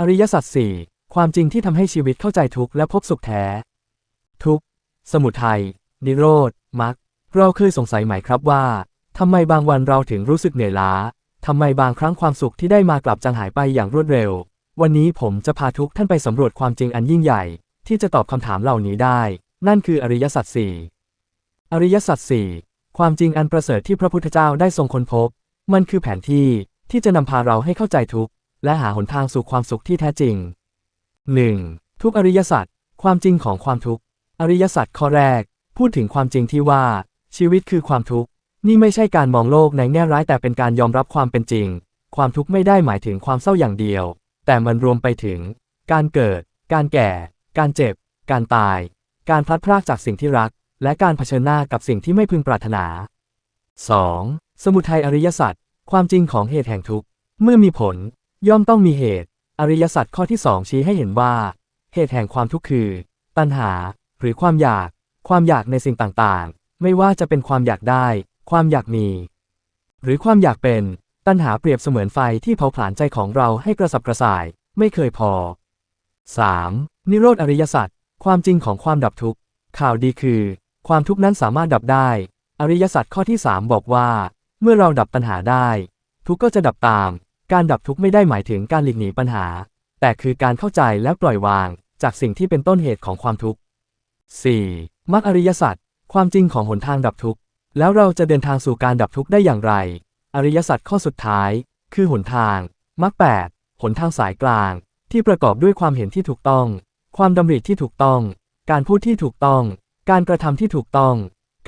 อริยสัจสี่ความจริงที่ทำให้ชีวิตเข้าใจทุกข์และพบสุขแท้ ทุกข์ สมุทัย นิโรธ มรรค เราเคยสงสัยไหมครับว่า ทำไมบางวันเราถึงรู้สึกเหนื่อยล้า ทำไมบางครั้งความสุขที่ได้มากลับจางหายไปอย่างรวดเร็ว วันนี้ผมจะพาทุกท่านไปสำรวจความจริงอันยิ่งใหญ่ ที่จะตอบคำถามเหล่านี้ได้ นั่นคืออริยสัจสี่อริยสัจสี่ความจริงอันประเสริฐที่พระพุทธเจ้าได้ทรงค้นพบ มันคือแผนที่ที่จะนำพาเราให้เข้าใจทุกข์ และหาหนทางสู่ความสุขที่แท้จริง 1. ทุกอริยสัจความจริงของความทุกข์ อริยสัจข้อแรก พูดถึงความจริงที่ว่า ชีวิตคือความทุกข์นี่ไม่ใช่การมองโลกในแง่ร้ายแต่เป็นการยอมรับความเป็นจริง ความทุกข์ไม่ได้หมายถึงความเศร้าอย่างเดียว แต่มันรวมไปถึง การเกิด การแก่ การเจ็บ การตาย การพลัดพรากจากสิ่งที่รัก และการเผชิญหน้ากับสิ่งที่ไม่พึงปรารถนา 2. สมุทัยอริยสัจความจริงของเหตุแห่งทุกข์ เมื่อมีผล ย่อมต้องมีเหตุ อริยสัจข้อที่สองชี้ให้เห็นว่า เหตุแห่งความทุกข์คือ ตัณหา หรือความอยาก ความอยากในสิ่งต่างๆ ไม่ว่าจะเป็นความอยากได้ ความอยากมี หรือความอยากเป็น ตัณหาเปรียบเสมือนไฟที่เผาผลาญใจของเราให้กระสับกระส่าย ไม่เคยพอ 3. นิโรธอริยสัจความจริงของความดับทุกข์ ข่าวดีคือ ความทุกข์นั้นสามารถดับได้ อริยสัจข้อที่ 3 บอกว่า เมื่อเราดับปัญหาได้ ทุกข์ก็จะดับตาม การดับทุกข์ไม่ได้หมายถึงการหลีกหนีปัญหา แต่คือการเข้าใจและปล่อยวาง จากสิ่งที่เป็นต้นเหตุของความทุกข์ 4. มรรคอริยสัจความจริงของหนทางดับทุกข์ แล้วเราจะเดินทางสู่การดับทุกข์ได้อย่างไร อริยสัจข้อสุดท้าย คือหนทางมรรคแปดหนทางสายกลาง ที่ประกอบด้วยความเห็นที่ถูกต้อง ความดำริที่ถูกต้อง การพูดที่ถูกต้อง การกระทำที่ถูกต้อง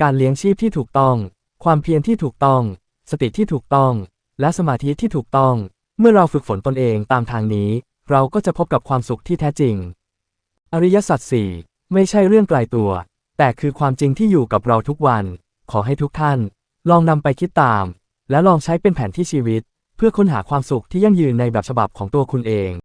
การเลี้ยงชีพที่ถูกต้อง ความเพียรที่ถูกต้อง สติที่ถูกต้อง และสมาธิที่ถูกต้อง เมื่อเราฝึกฝนตนเองตามทางนี้ เราก็จะพบกับความสุขที่แท้จริง อริยสัจสี่ไม่ใช่เรื่องไกลตัว แต่คือความจริงที่อยู่กับเราทุกวัน ขอให้ทุกท่าน ลองนำไปคิดตาม และลองใช้เป็นแผนที่ชีวิต เพื่อค้นหาความสุขที่ยั่งยืนในแบบฉบับของตัวคุณเอง